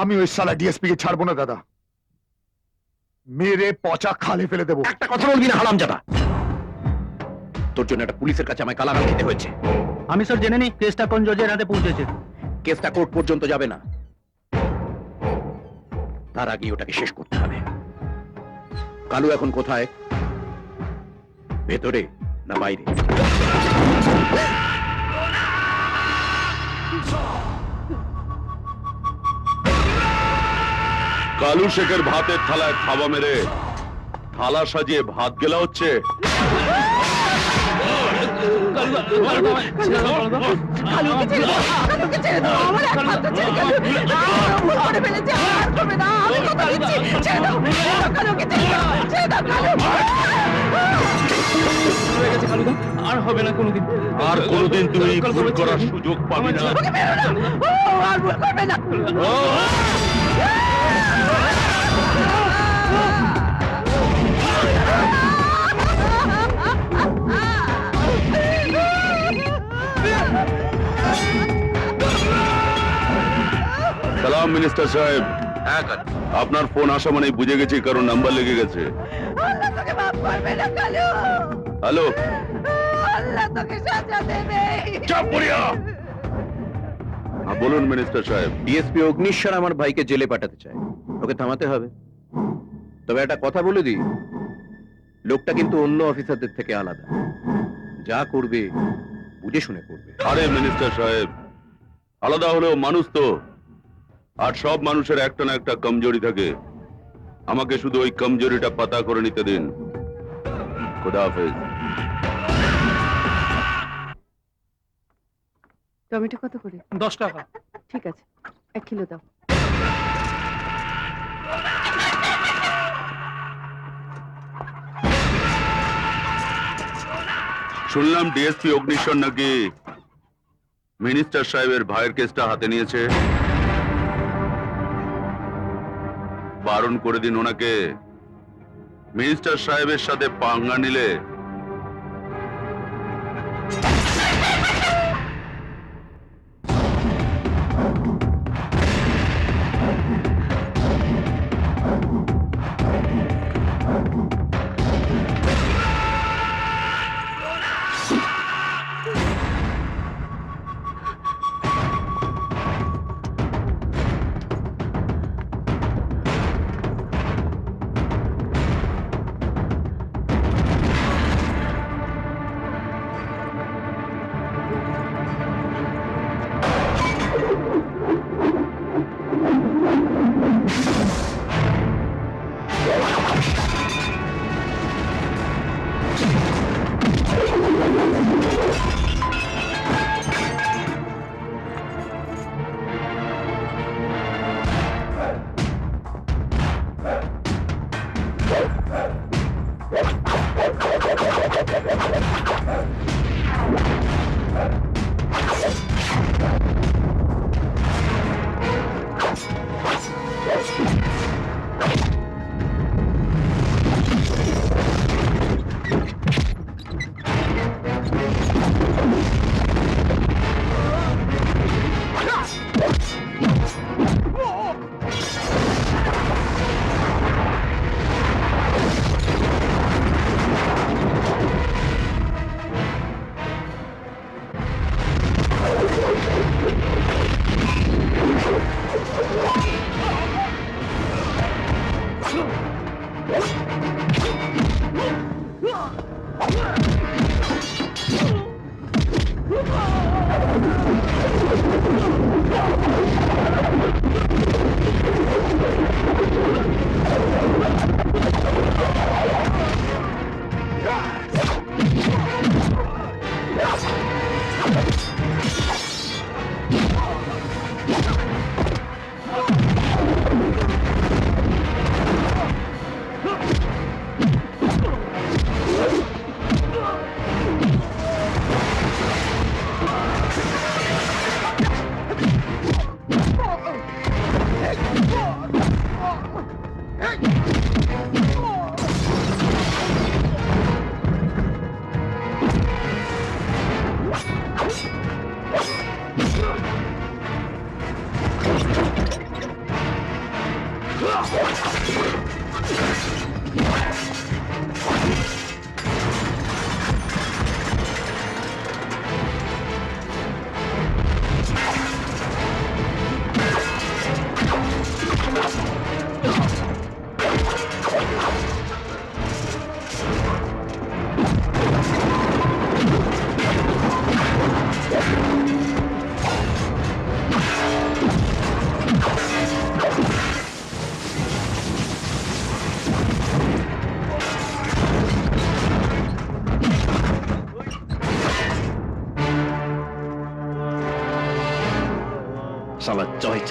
আমি ওই সালা ডিএসপি কে ছাড়বো না দাদা। মেরে পচা খালে ফেলে দেবো। একটা কথা বলবি না হারামজাদা তোর জন্য একটা পুলিশের কাছে আমায় কালাগাল খেতে হয়েছে। আমি স্যার জেনে নি কেসটা কোন জজের হাতে পৌঁছেছে। কেসটা কোর্ট পর্যন্ত যাবে না। তার আগে ওটাকে শেষ করতে হবে। কালু এখন কোথায়? ভেতরে না বাইরে? কালু শেখের ভাতের থালায় থাবা মেরে থালা সাজিয়ে ভাত গেলা হচ্ছে। আর হবে না কোনোদিন। আর কোনোদিন ভুল করার সুযোগ পাবে আর ভুল করবে না। সালাম মিনিস্টার সাহেব। হ্যাঁ আপনার ফোন আসা মানে বুঝে গেছি কারণ নাম্বার লেগে গেছে। হ্যালো? হ্যাঁ বলুন মিনিস্টার সাহেব। ডিএসপি অগ্নিশ্বর আমার ভাইকে জেলে পাঠাতে চায়। ওকে থামাতে হবে। তবে একটা কথা বলে দিই। লোকটা কিন্তু অন্য অফিসারদের থেকে আলাদা। যা করবে বুঝে শুনে করবে। আরে মিনিস্টার সাহেব আলাদা হলেও মানুষ তো। আর সব মানুষের একটা না একটা কমজোরি থাকে। আমাকে শুধু ওই কমজোরিটা পাতা করে নিতে দিন। খুদা হাফেজ। টমেটো কত করে? দশ টাকা। ঠিক আছে এক কিলো দাও। শুনলাম ডিএসপি অগ্নিশ্বর নাকি মিনিস্টার সাহেবের ভাইয়ের কেসটা হাতে নিয়েছে। বারণ করে দিন ওনাকে। মিনিস্টার সাহেবের সাথে পাঙ্গা নিলে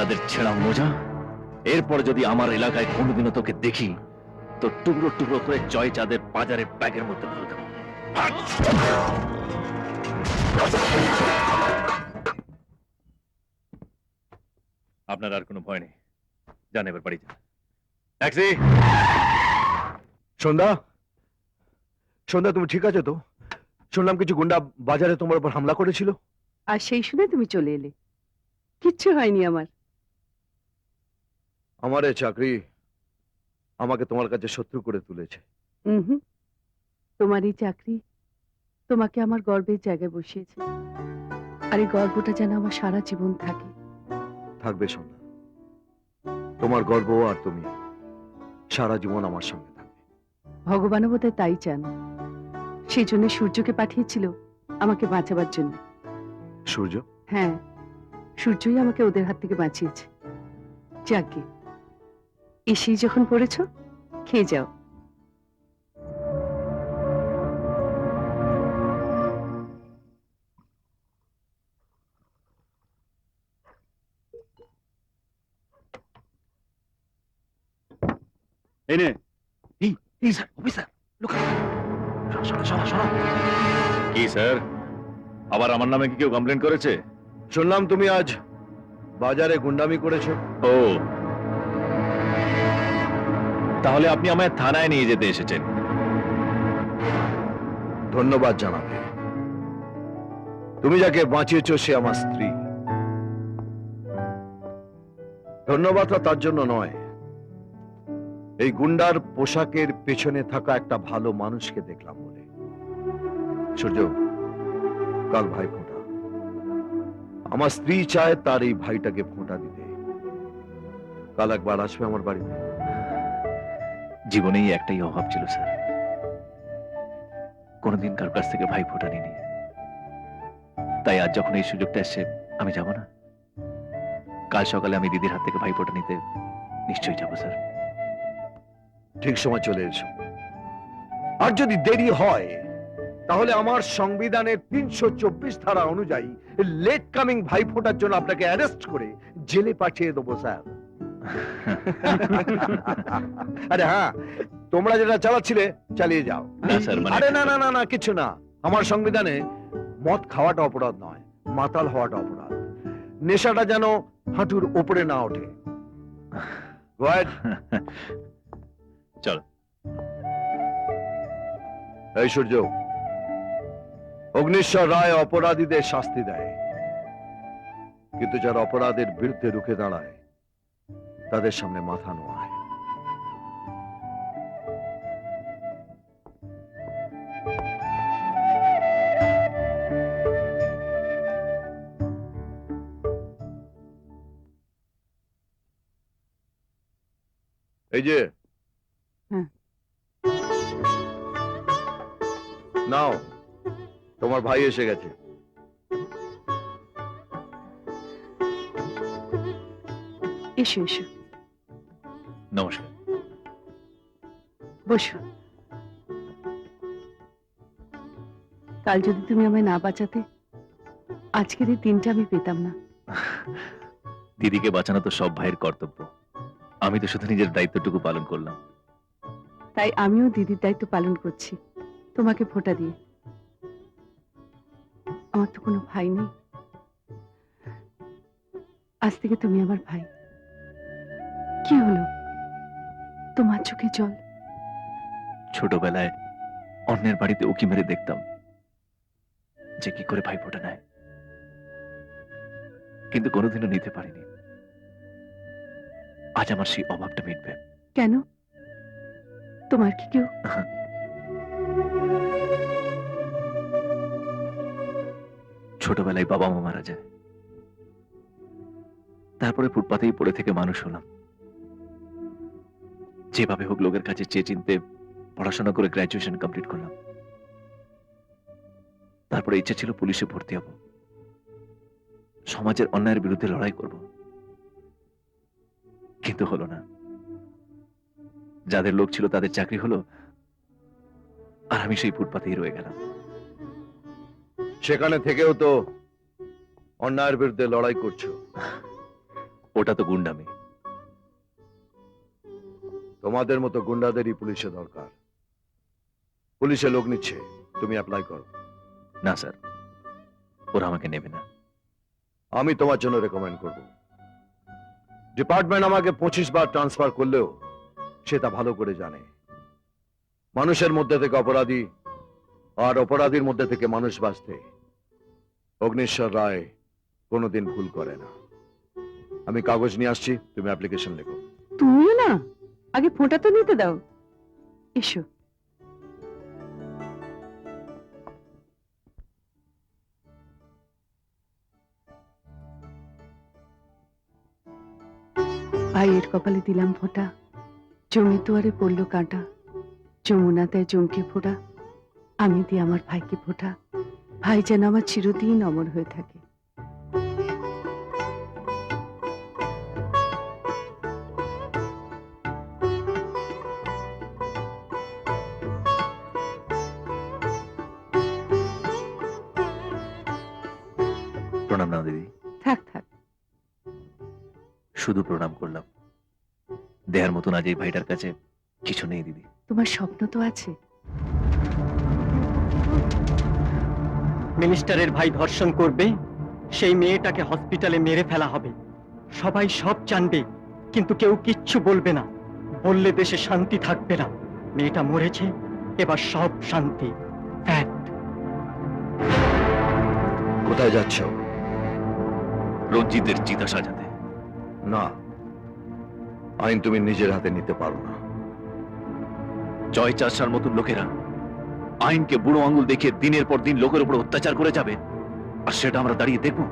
চাঁদের ছেঁড়া মোজা? এরপর যদি আমার এলাকায় কোনোদিনও তোকে দেখি তো টুকরো টুকরো করে জয় চাঁদের বাজারে ব্যাগের মধ্যে ভরে দেবো। আপনার আর কোনো ভয় নেই। যান এবার বাড়ি যান। ট্যাক্সি সন্ধ্যা? সন্ধ্যা তুমি ঠিক আছো তো? শুনলাম কিছু গুন্ডা বাজারে তোমার উপর হামলা করেছিল। আর সেই শুনে তুমি চলে এলে। কিচ্ছু হয়নি আমার। আমার এই চাকরি আমাকে তোমার কাছে শত্রু করে তুলেছে। হুম তোমার এই চাকরি তোমাকে আমার গর্বের জায়গায় বসিয়েছে। আর এই গর্বটা যেন আমার সারা জীবন থাকে। থাকবে সন্ধ্যা। তোমার গর্ব আর তুমি সারা জীবন আমার সঙ্গে থাকবে। ভগবানও বোধহয় তাই চান। সেই জন্য সূর্যকে পাঠিয়েছিল আমাকে বাঁচাবার জন্য। সূর্য? হ্যাঁ সূর্যই আমাকে ওদের হাত থেকে বাঁচিয়েছে। যাকে এসেই যখন পড়েছ খেয়ে যাও। এই নে। এই স্যার? অফিসার লোক। শোনো শোনো শোনো কি স্যার? আবার আমার নামে কি কেউ কমপ্লেন করেছে? শুনলাম তুমি আজ বাজারে গুন্ডামি করেছ। ও। তাহলে আপনি আমায় থানায় নিয়ে যেতে এসেছেন। ধন্যবাদ জানাবে। তুমি যাকে বাঁচিয়েছো সে আমার স্ত্রী। ধন্যবাদটা তার জন্য নয়। এই গুন্ডার পোশাকের পেছনে থাকা একটা ভালো মানুষকে দেখলাম বলে। সূর্য, কাল ভাই ফোঁটা। আমার স্ত্রী চায় তার এই ভাইটাকে ফোঁটা দিতে। কাল একবার আসবে আমার বাড়িতে। জীবনেই একটাই অভাব ছিল, স্যার। কোনোদিন কার কাছ থেকে ভাই ফোটা নিনি তাই আজ যখন এই সুযোগটা এসছে, আমি যাব না। কাল সকালে আমি দিদির হাত থেকে ভাই ফোটা নিতে নিশ্চয়ই যাব, স্যার। ঠিক সময় চলে এসো। আর যদি দেরি হয়, তাহলে আমার সংবিধানের তিনশো চব্বিশ ধারা অনুযায়ী লেট কামিং ভাই ফোটার জন্য আপনাকে অ্যারেস্ট করে জেলে পাঠিয়ে দেবো, স্যার। আরে হ্যাঁ তোমরা যেটা চালাচ্ছিলে চালিয়ে যাও। মানে আরে না না না না কিছু না। আমার সংবিধানে মদ খাওয়াটা অপরাধ নয় মাতাল হওয়াটা অপরাধ। নেশাটা যেন হাঁটুর উপরে না ওঠে. চলো। এই সূর্য অগ্নিশ্বর রায় অপরাধীদের শাস্তি দেয়। কিন্তু যারা অপরাধের বিরুদ্ধে রুখে দাঁড়ায় তাদের সামনে মাথা নোয়ায়। এই যে। নাও তোমার ভাই এসে গেছে। এসো এসো। নমস্কার। বসো। কাল যদি তুমি আমায় না বাঁচাতে আজকের এই দিনটা আমি পেতাম না। দিদিকে বাঁচানো তো সব ভাইয়ের কর্তব্য। আমি তো শুধু নিজের দায়িত্বটুকু পালন করলাম। তাই আমিও দিদির দায়িত্ব পালন করছি। তোমাকে ফোঁটা দিয়ে। আমার তো কোনো ভাই নেই। আজ থেকে তুমি আমার ভাই। কি হলো? তোমার চোখে জল। ছোটবেলায় অন্যের বাড়িতে উকি মেরে দেখতাম যে কি করে ভাই ফোটা নেয়। কিন্তু কোনোদিনও নিতে পারিনি। আজ আমার সেই অভাবটা মিটবে। কেন? তোমার কি কেউ? ছোটবেলায় বাবা মা মারা যায়। তারপরে ফুটপাতেই পড়ে থেকে মানুষ হলাম। যেভাবে হোক লোকের কাছে চেয়ে চিনতে পড়াশোনা করে গ্রাজুয়েশন কমপ্লিট করলাম। তারপরে ইচ্ছা ছিল পুলিশে ভর্তি হব। সমাজের অন্যায়ের বিরুদ্ধে লড়াই করব। কিন্তু হলো না। যাদের লোক ছিল তাদের চাকরি হলো আর আমি সেই ফুটপাতেই রয়ে গেলাম। সেখানে থেকেও তো অন্যায়ের বিরুদ্ধে লড়াই করছ। ওটা তো গুন্ডামি। তোমাদের মতো গুন্ডাদেরই পুলিশে দরকার। পুলিশে লোক নিচ্ছে তুমি অ্যাপ্লাই করো। না স্যার। ওরা আমাকে নেবে না। আমি তোমার জন্য রেকমেন্ড করব। ডিপার্টমেন্ট আমাকে পঁচিশ বার ট্রান্সফার করলেও সে তা ভালো করে জানে। মানুষের মধ্যে থেকে অপরাধী আর অপরাধীর মধ্যে থেকে মানুষ বাঁচতে অগ্নিশ্বর রায় কোনোদিন ভুল করে না। আমি কাগজ নিয়ে আসছি তুমি অ্যাপ্লিকেশন লেখো। তুমিও না? আগে ফোঁটা তো নিতে দাও। এসো। ভাইয়ের কপালে দিলাম ফোঁটা। জমি দুয়ারে পড়ল কাঁটা। যমুনা দেয় জমকে ফোঁটা। আমি দিই আমার ভাইকে ফোঁটা। ভাই যেন আমার চিরদিন অমর হয়ে থাকে। প্রণাম না দিদি। থাক থাক। শুধু প্রণাম করলাম। দেহার মতন আজ এই ভাইটার কাছে কিছু নেই দিদি। তোমার স্বপ্ন তো আছে। মিনিস্টারের ভাই ধর্ষণ করবে সেই মেয়েটাকে হসপিটালে মেরে ফেলা হবে। সবাই সব জানবে কিন্তু কেউ কিচ্ছু বলবে না। বললে দেশে শান্তি থাকবে না। মেয়েটা মরেছে এবার সব শান্তি। কোথায় যাচ্ছ? রঞ্জিতের চিতা সাজাতে। না আইন তুমি নিজের হাতে নিতে পারো না। জয় চাষার মতন লোকেরা আইনকে বুড়ো আঙুল দেখিয়ে দিনের পর দিন লোকের উপর অত্যাচার করে যাবে। আর সেটা আমরা দাঁড়িয়ে দেখব।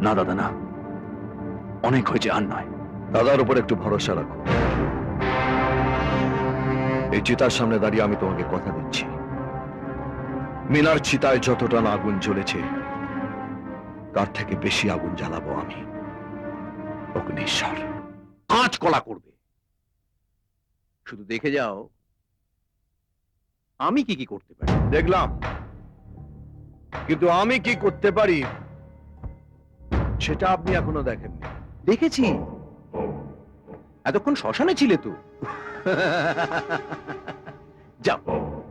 না দাদা না। অনেক হয়েছে আর নয়। দাদার উপর একটু ভরসা রাখো। এই চিতার সামনে দাঁড়িয়ে আমি তোমাকে কথা দিচ্ছি। মিনার চিতায় যতটা আগুন জ্বলেছে তার থেকে বেশি আগুন জ্বালাবো আমি। অগ্নিশ্বর। কাঁচ কলা করবে। শুধু দেখে যাও, আমি কি কি করতে পারি। দেখলাম। কিন্তু আমি কি করতে পারি, সেটা আপনি এখনও দেখেননি। দেখেছি। এতক্ষণ শ্মশানে ছিলে তো। যাও।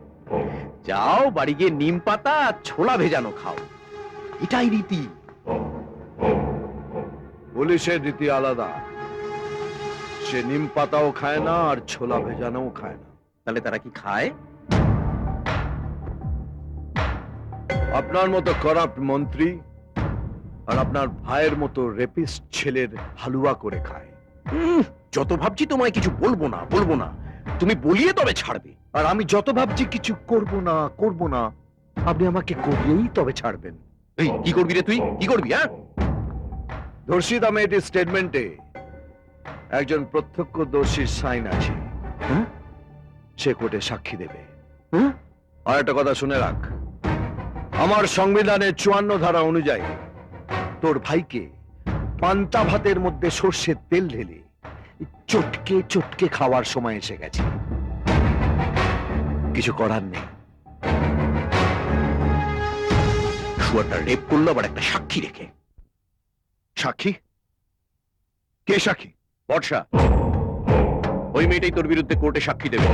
যাও, বাড়ি গিয়ে নিম পাতা ছোলা ভেজানো খাও। এটাই রীতি। পুলিশের রীতি আলাদা। সে নিম পাতাও খায় না আর ছোলা ভেজানোও খায় না। তাহলে তারা কি খায়? আপনার মতো করাপ্ট মন্ত্রী আর আপনার ভাইয়ের মতো রেপিস্ট ছেলের হালুয়া করে খায়। যত ভাবছি তোমায় কিছু বলব না বলব না। তুমি বলিয়ে তবে ছাড়বে। আর আমি যত ভাবছি কিছু করব না করব না আপনি আমাকে করিয়েই তবে ছাড়বেন। এই কি করবি রে তুই? কি করবি হ্যাঁ? ধর্ষিতা মেয়েটির স্টেটমেন্টে একজন প্রত্যক্ষদর্শীর সাইন আছে। হুম? সে কোর্টে সাক্ষী দেবে। হুম? আর একটা কথা শুনে রাখ। আমার সংবিধানের চুয়ান্ন ধারা অনুযায়ী তোর ভাইকে পান্তা ভাতের মধ্যে সর্ষের তেল ঢেলে চটকে চটকে খাওয়ার সময় এসে গেছে। কিছু করার নেই। শুয়ারটা রেপ করল আবার একটা সাক্ষী রেখে। সাক্ষী? কে সাক্ষী? বর্ষা। ওই মেয়েটাই তোর বিরুদ্ধে কোর্টে সাক্ষী দেবে।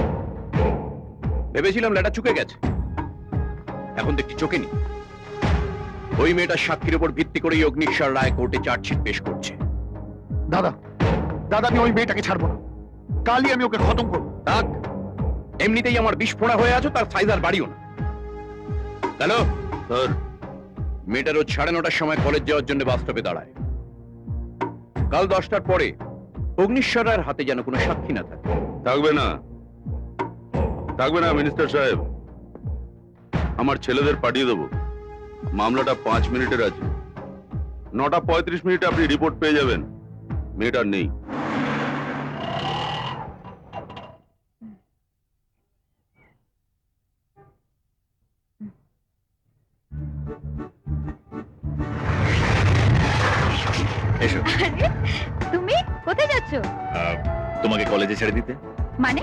ভেবেছিলাম লেটা চুকে গেছে। এখন দেখছি চোখে নি ওই মেয়েটার সাক্ষীর উপর ভিত্তি করেই অগ্নিশ্বর রায় কোর্টে চার্জশিট পেশ করছে। দাদা দাদা আমি ওই মেয়েটাকে ছাড়বো না। কালই আমি ওকে খতম করব। থাক এমনিতেই আমার বিস্ফোড়া হয়ে আছো তার সাইজ আর বাড়িও না। Hello sir. মেয়েটা রোজ সাড়ে নটার সময় কলেজ যাওয়ার জন্য বাস স্টপে দাঁড়ায়। কাল দশটার পরে অগ্নিশ্বরার হাতে যেন কোনো সাক্ষী না থাকে। থাকবে না। থাকবে না, মিনিস্টার সাহেব। আমার ছেলেদের পাঠিয়ে দেবো। মামলাটা পাঁচ মিনিটের আছে। নটা পঁয়ত্রিশ মিনিটে আপনি রিপোর্ট পেয়ে যাবেন। মেয়েটার নেই। আরে তুমি কোথায় যাচ্ছ? তোমাকে কলেজে ছেড়ে দিতে। মানে?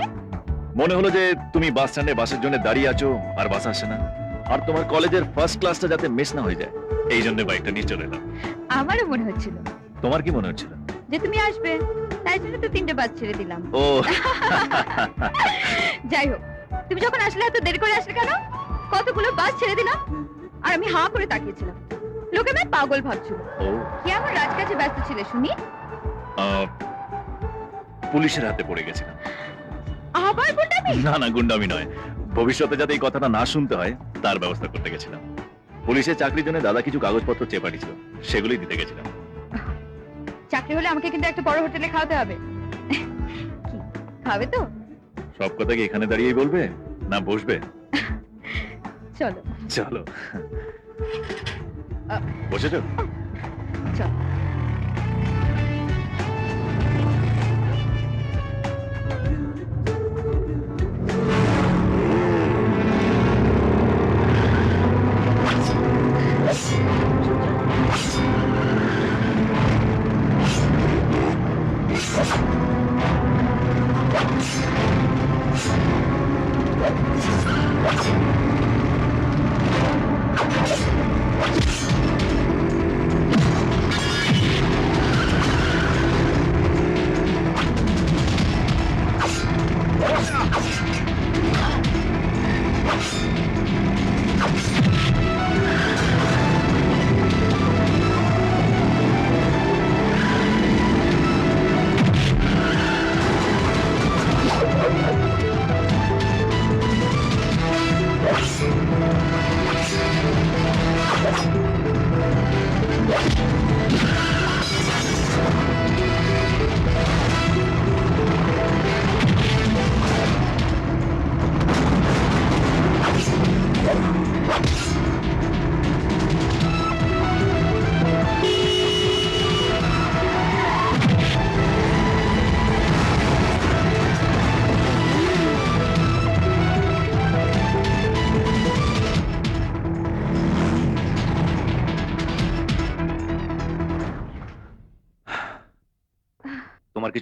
মনে হলো যে তুমি বাস স্ট্যান্ডে বাসের জন্য দাঁড়িয়ে আছো আর বাস আসে না। আর তোমার কলেজের ফার্স্ট ক্লাসটা যাতে মিস না হয়ে যায়। এই জন্য বাইকটা নিয়ে চলে এলাম। আমারও মনে হচ্ছিল। তোমার কি মনে হচ্ছিল? যে তুমি আসবে। তাই জন্য তো তিনটে বাস ছেড়ে দিলাম। ও। যাই হোক তুমি যখন আসলে এত দেরি করে আসলে কেন? কতগুলো বাস ছেড়ে দিলাম। আর আমি হাঁ করে তাকিয়েছিলাম। লোকে আমায় পাগল ভাবছিল ও। কি আমার রাজকাজে ব্যস্ত ছিলে শুনি? আহ, পুলিশের হাতে পড়ে গেছিলাম। আবার গুন্ডামি? না না গুন্ডামি নয়। ভবিষ্যতে যাতে এই কথাটা না শুনতে হয় তার ব্যবস্থা করতে গেছিলাম। পুলিশের চাকরির জন্য দাদা কিছু কাগজপত্র চেয়ে পাঠিয়েছিল সেগুলোই দিতে গেছিলাম। চাকরি হলে আমাকে কিন্তু একটা বড় হোটেলে খাওয়াতে হবে। কি খাবে তো? সব কথা কি এখানে দাঁড়িয়েই বলবে না বসবে? চলো। চলো। আহ। বসেছো চল তোমার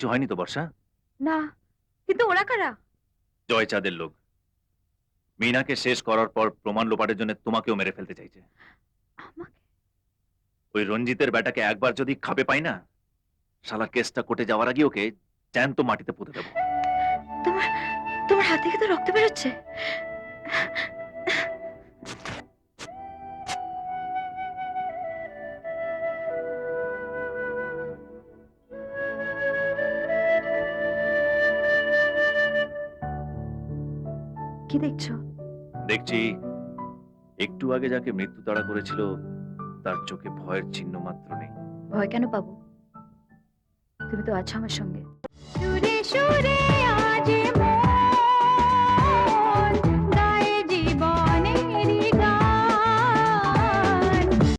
কিছু হয়নি তো বর্ষা? না কিন্তু ওরা কারা? জয় চাঁদের লোক। মিনাকে শেষ করার পর প্রমাণ লোপাটের জন্য তোমাকেও মেরে ফেলতে চাইছে। ওই রঞ্জিতের বেটাকে একবার যদি খাবে পাই না শালা কেসটা কোটে যাওয়ার আগে ওকে জ্যান্ত মাটিতে পুঁতে দেবো। তোমার তোমার হাত থেকে তো রক্ত বেরোচ্ছে। দেখছি একটু আগে যাকে মৃত্যু তাড়া করেছিল তার চোখে ভয়ের চিহ্ন মাত্র নেই। ভয় কেন পাবো? তুমি তো আছো আমার সঙ্গে। সুরে সুরে আজ